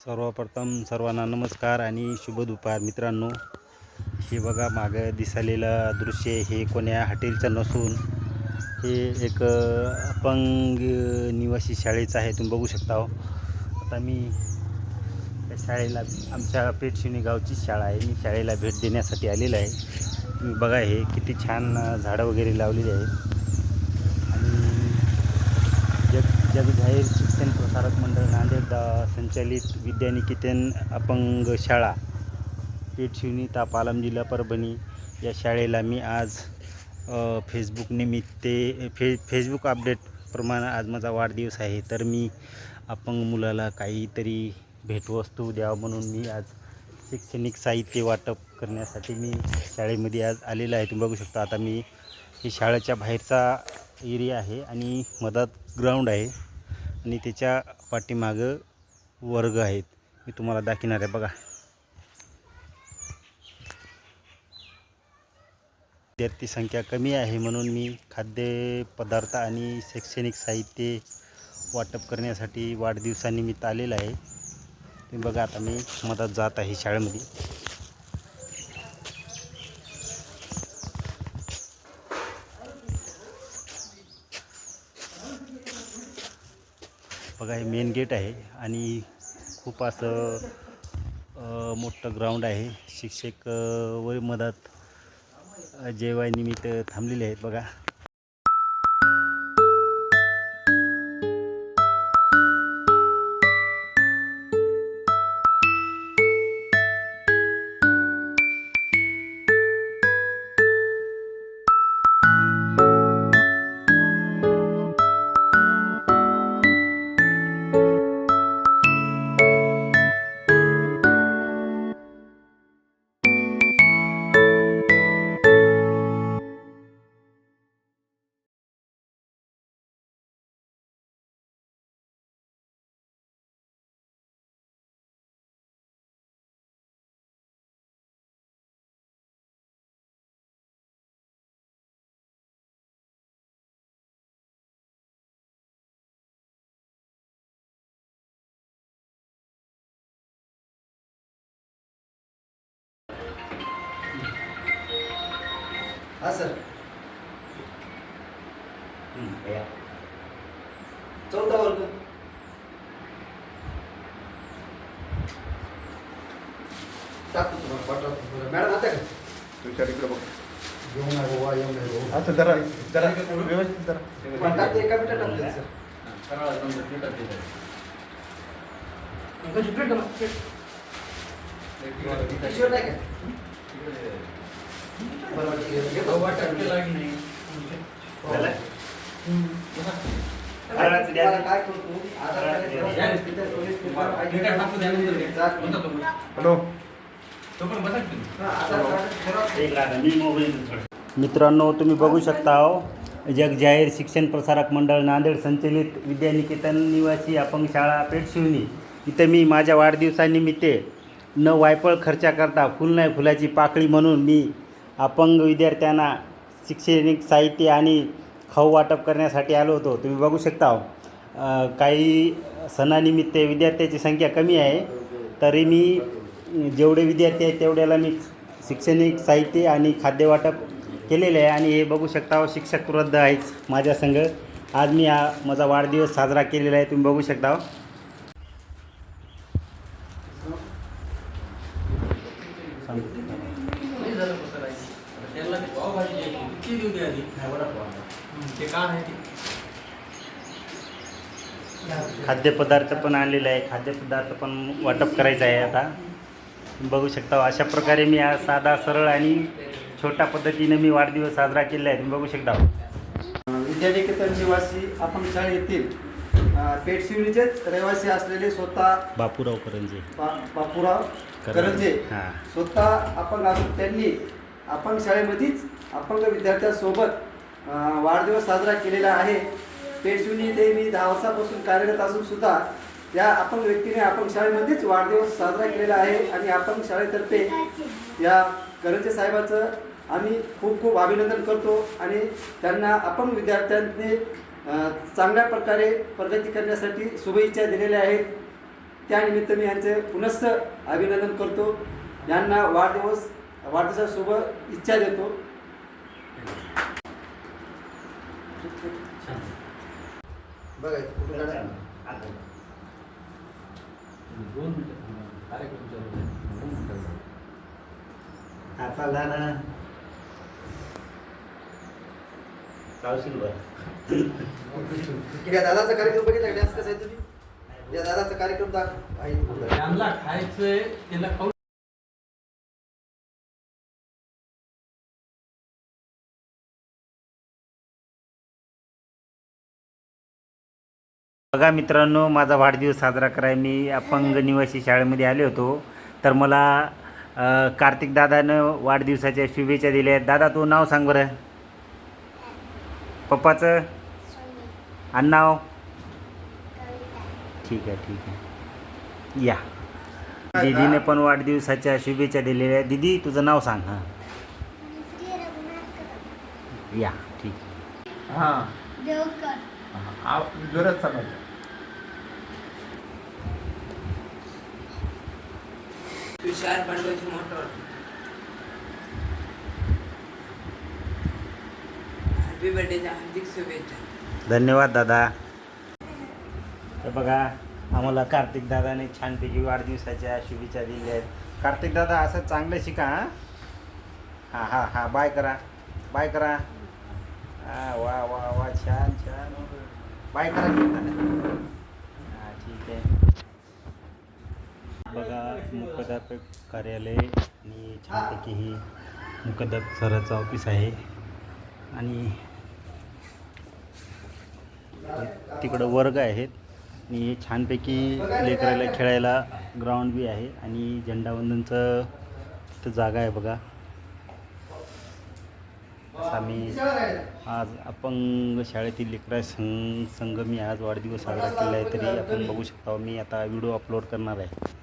सर्वप्रथम सर्वांना नमस्कार आणि शुभ दुपार मित्रांनो. हे बघा मागं दिसलेलं दृश्य हे कोण्या हॉटेलचं नसून हे एक अपंग निवासी शाळेचं आहे तुम्ही बघू शकता हो. आता मी त्या शाळेला आमच्या पेठशिवणी गावची शाळा आहे. मी शाळेला भेट देण्यासाठी आलेलं आहे. तुम्ही बघा हे किती छान झाडं वगैरे लावलेली आहेत. आणि जग जग जाहीर शिक्षण प्रसारक मंडळ नांदेड दा- संचालित विद्यानिकेतन अपंग शाळा पेठशिवनी तापालम जिल्हा परभणी या शाळेला मी आज फेसबुक निमित्ते फे फेसबुक अपडेट प्रमाणे आज माझा वाढदिवस आहे. तर मी अपंग मुलाला काहीतरी भेटवस्तू द्यावं म्हणून मी आज शैक्षणिक साहित्य वाटप करण्यासाठी मी शाळेमध्ये आज आलेलं आहे. तुम्ही बघू शकता आता मी ही शाळेच्या बाहेरचा एरिया आहे आणि मधात ग्राउंड आहे आणि त्याच्या पाठीमागं वर्ग आहेत. मी तुम्हाला दाखिणार आहे बघा. विद्यार्थी संख्या कमी आहे म्हणून मी खाद्यपदार्थ आणि शैक्षणिक साहित्य वाटप करण्यासाठी वाढदिवसानिमित्त आलेलं आहे. तुम्ही बघा आता मी मधात जात आहे शाळेमध्ये. बघा हे मेन गेट आहे आणि खूप असं मोठं ग्राउंड आहे. शिक्षक व मधात जेवायनिमित्त थांबलेले आहेत बघा. हा सर. चौथा वर्ग. टाकतो तुम्हाला पाठवतो मॅडम आता का तुमच्या इकडे बघ. आता जरा जरा व्यवस्थित जरा. पण टाकते एका मिनिटात टाकते सर. कशी प्लेट टाका, प्लेट. पिशवीवर नाही का? हॅलो. मित्रांनो तुम्ही बघू शकता हो जग जाहीर शिक्षण प्रसारक मंडळ नांदेड संचलित विद्यानिकेतन निवासी अपंग शाळा पेठशिवणी इथं मी माझ्या वाढदिवसानिमित्त न वायपळ खर्चा करता फुल नाही फुलाची पाकळी म्हणून मी अपंग विद्यार्थ्यांना शैक्षणिक साहित्य आणि खाऊ वाटप करण्यासाठी आलो होतो. तुम्ही बघू शकता. काही सणानिमित्त विद्यार्थ्याची संख्या कमी आहे. तरी मी जेवढे विद्यार्थी आहेत तेवढ्याला मी शैक्षणिक साहित्य आणि खाद्यवाटप केलेले आहे. आणि हे बघू शकता शिक्षक वृद्ध आहेच माझ्या संघ आज मी हा माझा वाढदिवस साजरा केलेला आहे. तुम्ही बघू शकता. खाद्यपदार्थ पण आणलेले आहे. खाद्यपदार्थ पण वाटप करायचं आहे आता. बघू शकता अशा प्रकारे मी आज साधा सरळ आणि छोट्या पद्धतीने मी वाढदिवस साजरा केलेला आहे. तुम्ही बघू शकता. विद्यानिकेतन निवासी आपण शाळेतील अ, पेठशिवणीचेच रहिवासी असलेले स्वतः बापूराव करंजे. बा- बापूराव करंजे. हां. स्वतः अपंग असून त्यांनी अपंग शाळेमध्येच अपंग विद्यार्थ्यांसोबत वाढदिवस साजरा केलेला आहे. पेठशिवणी येथे मी दहा वर्षापासून कार्यरत असून सुद्धा या अपंग व्यक्तीने अपंग शाळेमध्येच वाढदिवस साजरा केलेला आहे आणि अपंग शाळेतर्फे या करंजे साहेबाचं आम्ही खूप खूप अभिनंदन करतो आणि त्यांना अपंग विद्यार्थ्यांनी चांगल्या प्रकारे प्रगती करण्यासाठी शुभेच्छा दिलेल्या आहेत. त्यानिमित्त मी यांचे पुनश्च अभिनंदन करतो. यांना वाढदिवस वाढदिवसासोबत इच्छा देतो. बघा कुठं काढा. आता. ना. लावशील बरं. या दादाचा कार्यक्रम बघितला? डान्स कसा आहे तुम्ही? या दादाचा कार्यक्रम दाख आहे. त्यांना खायचंय त्याला खाऊ बघा मित्रांनो माझा वाढदिवस साजरा करायला मी अपंग निवासी शाळेमध्ये आले होतो. तर मला कार्तिक दादानं वाढदिवसाच्या शुभेच्छा दिल्या आहेत. दादा तू नाव सांग बरं. पप्पाचं? आणि नाव? ठीक आहे ठीक आहे. या. दीदीने पण वाढदिवसाच्या शुभेच्छा दिलेल्या आहेत. दीदी तुझं नाव सांग हां. या ठीक. हा. आ- जोरात सांगा तुषार बंडोजी मोटर. हॅपी बर्थडेच्या हार्दिक शुभेच्छा. धन्यवाद दादा. तर बघा आम्हाला कार्तिक दादाने छानपैकी वाढदिवसाच्या शुभेच्छा दिल्या आहेत. कार्तिक दादा असं चांगलं शिका हां? हां हां हां बाय करा. बाय करा. हां वा वा वा छान छान. बाय करा हां ठीक आहे. बघा मुख्याध्यापक कार्यालय आणि छानपैकी ही मुख्याध्यापक सराचं ऑफिस आहे. आणि तिकडं वर्ग आहेत. आणि छानपैकी लेकराला खेळायला ग्राउंड बी आहे. आणि झेंडावंदनचं तिथं जागा आहे बघा. आम्ही आज अपंग शाळेतील लेकरा संघ संघ मी आज वाढदिवस साजरा केला आहे तरी आपण बघू शकता मी आता व्हिडिओ अपलोड करणार आहे.